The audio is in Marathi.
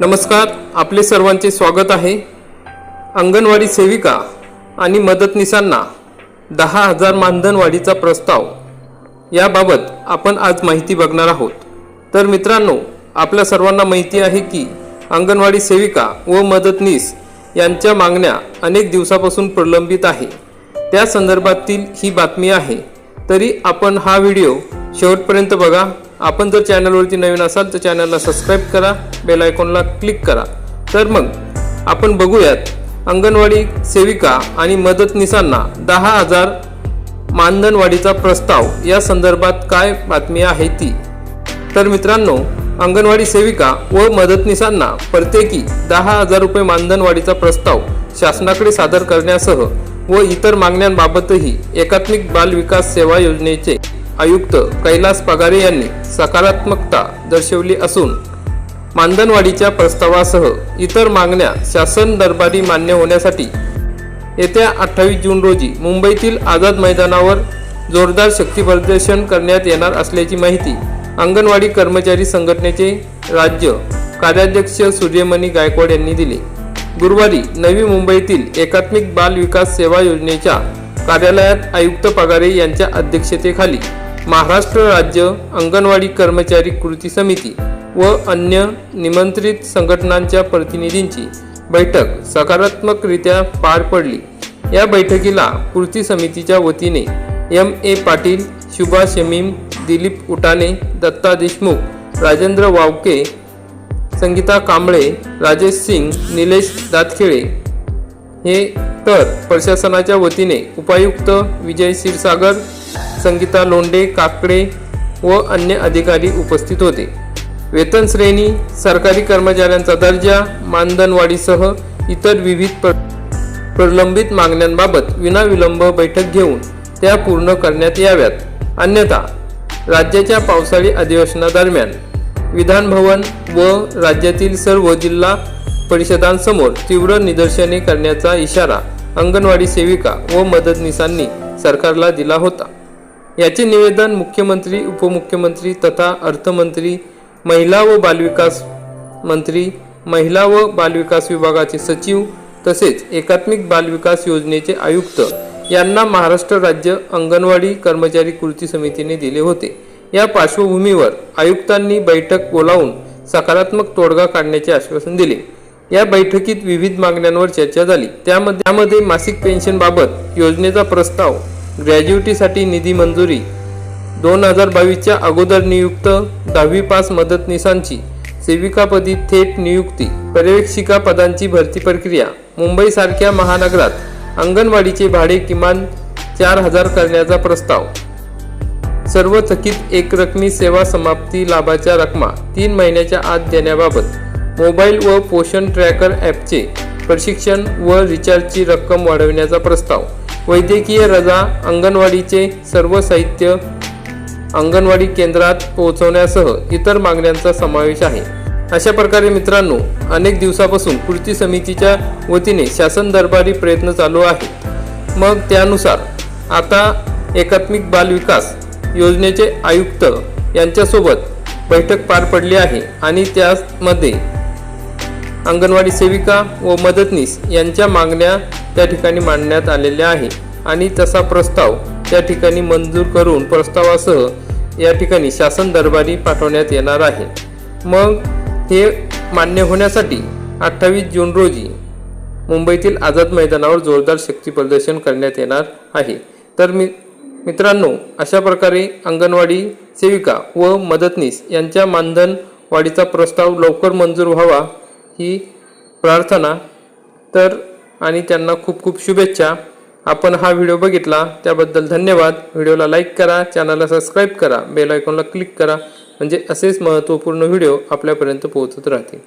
नमस्कार आपले सर्वांचे स्वागत आहे. अंगणवाडी सेविका आणि मदतनीसांना दहा हजार मानधनवाढीचा प्रस्ताव. याबाबत आपण आज माहिती बघणार आहोत. तर मित्रांनो आपल्या सर्वांना माहिती आहे की अंगणवाडी सेविका व मदतनीस यांच्या मागण्या अनेक दिवसापासून प्रलंबित आहे. त्या संदर्भातील ही बातमी आहे. तरी आपण हा व्हिडिओ शेवटपर्यंत बघा. आपण जर चॅनलवरती नवीन असाल तर चॅनलला सबस्क्राईब करा बेल आयकॉनला क्लिक करा. तर मग आपण बघूयात अंगणवाडी सेविका आणि मदतनीसांना दहा हजार मानधनवाढीचा प्रस्ताव. या संदर्भात काय बातमी आहे ती? तर मित्रांनो अंगणवाडी सेविका व मदतनीसांना प्रत्येकी दहा हजार रुपये मानधनवाढीचा प्रस्ताव शासनाकडे सादर करण्यासह व इतर मागण्यांबाबतही एकात्मिक बाल विकास सेवा योजनेचे आयुक्त कैलास पगारे यांनी सकारात्मकता दर्शवली असून मानधनवाढीच्या प्रस्तावासह इतर मागण्या शासन दरबारी मान्य होण्यासाठी येत्या अठ्ठावीस जून रोजी मुंबईतील आझाद मैदानावर जोरदार शक्तीप्रदर्शन करण्यात येणार असल्याची माहिती अंगणवाडी कर्मचारी संघटनेचे राज्य कार्याध्यक्ष सूर्यमणी गायकवाड यांनी दिली. गुरुवारी नवी मुंबईतील एकात्मिक बाल विकास सेवा योजनेच्या कार्यालयात आयुक्त पगारे यांच्या अध्यक्षतेखाली महाराष्ट्र राज्य अंगणवाडी कर्मचारी कृती समिती व अन्य निमंत्रित संघटनांच्या प्रतिनिधींची बैठक सकारात्मकरित्या पार पडली. या बैठकीला कृती समितीच्या वतीने एम ए पाटील शुभा शमीम दिलीप उटाणे दत्ता देशमुख राजेंद्र वावके संगीता कांबळे राजेश सिंग निलेश दातखेळे हे तर प्रशासनाच्या वतीने उपायुक्त विजय क्षीरसागर संगीता लोंढे काकडे व अन्य अधिकारी उपस्थित होते. वेतन श्रेणी सरकारी कर्मचाऱ्यांचा दर्जा मानधनवाढीसह इतर विविध प्र प्रलंबित मागण्यांबाबत विनाविलंब बैठक घेऊन त्या पूर्ण करण्यात याव्यात. अन्यथा राज्याच्या पावसाळी अधिवेशनादरम्यान विधानभवन व राज्यातील सर्व जिल्हा परिषदांसमोर तीव्र निदर्शने करण्याचा इशारा अंगणवाडी सेविका व मदतनीसांनी सरकारला दिला होता. याचे निवेदन मुख्यमंत्री उपमुख्यमंत्री तथा अर्थमंत्री महिला व बालविकास मंत्री महिला व बालविकास विभागाचे सचिव तसेच एकात्मिक बालविकास योजनेचे आयुक्त यांना महाराष्ट्र राज्य अंगणवाडी कर्मचारी कृती समितीने दिले होते. या पार्श्वभूमीवर आयुक्तांनी बैठक बोलावून सकारात्मक तोडगा काढण्याचे आश्वासन दिले. या बैठकीत विविध मागण्यांवर चर्चा झाली. त्यामध्ये त्यामध्ये मासिक पेन्शनबाबत योजनेचा प्रस्ताव ग्रॅज्युएटीसाठी निधी मंजुरी. दोन हजार बावीसच्या अगोदर नियुक्त दहावी पास मदतनीसांची सेविकापदी थेट नियुक्ती. पर्यवेक्षिका पदांची भरती प्रक्रिया. मुंबईसारख्या महानगरात अंगणवाडीचे भाडे किमान चार हजार करण्याचा प्रस्ताव. सर्व थकीत एकरकमी सेवा समाप्ती लाभाच्या रकमा तीन महिन्याच्या आत देण्याबाबत मोबाईल व पोषण ट्रॅकर ॲपचे प्रशिक्षण व रिचार्जची रक्कम वाढविण्याचा प्रस्ताव. वैद्यकीय रजा अंगणवाडीचे सर्व साहित्य अंगणवाडी केंद्रात पोहोचवण्यासह इतर मागण्यांचा समावेश आहे. अशा प्रकारे मित्रांनो अनेक दिवसापासून कृती समितीच्या वतीने शासन दरबारी प्रयत्न चालू आहेत. मग त्यानुसार आता एकात्मिक बाल विकास योजनेचे आयुक्त यांच्यासोबत बैठक पार पडली आहे आणि त्यामध्ये अंगणवाडी सेविका व मदतनीस यांच्या मागण्या त्या ठिकाणी मांडण्यात आलेल्या आहे. आणि तसा प्रस्ताव त्या ठिकाणी मंजूर करून प्रस्तावासह या ठिकाणी शासन दरबारी पाठवण्यात येणार आहे. मग हे मान्य होण्यासाठी अठ्ठावीस जून रोजी मुंबईतील आझाद मैदानावर जोरदार शक्ती प्रदर्शन करण्यात येणार आहे. तर मी मित्रांनो अशा प्रकारे अंगणवाडी सेविका व मदतनीस यांच्या मानधन वाढीचा प्रस्ताव लवकर मंजूर व्हावा ही प्रार्थना. तर आणि त्यांना खूप खूप शुभेच्छा. आपण हा व्हिडिओ बघितला त्याबद्दल धन्यवाद. व्हिडिओला लाईक करा चॅनलला सबस्क्राईब करा बेल आयकॉनला क्लिक करा. म्हणजे असेच महत्त्वपूर्ण व्हिडिओ आपल्यापर्यंत पोहोचत राहतील.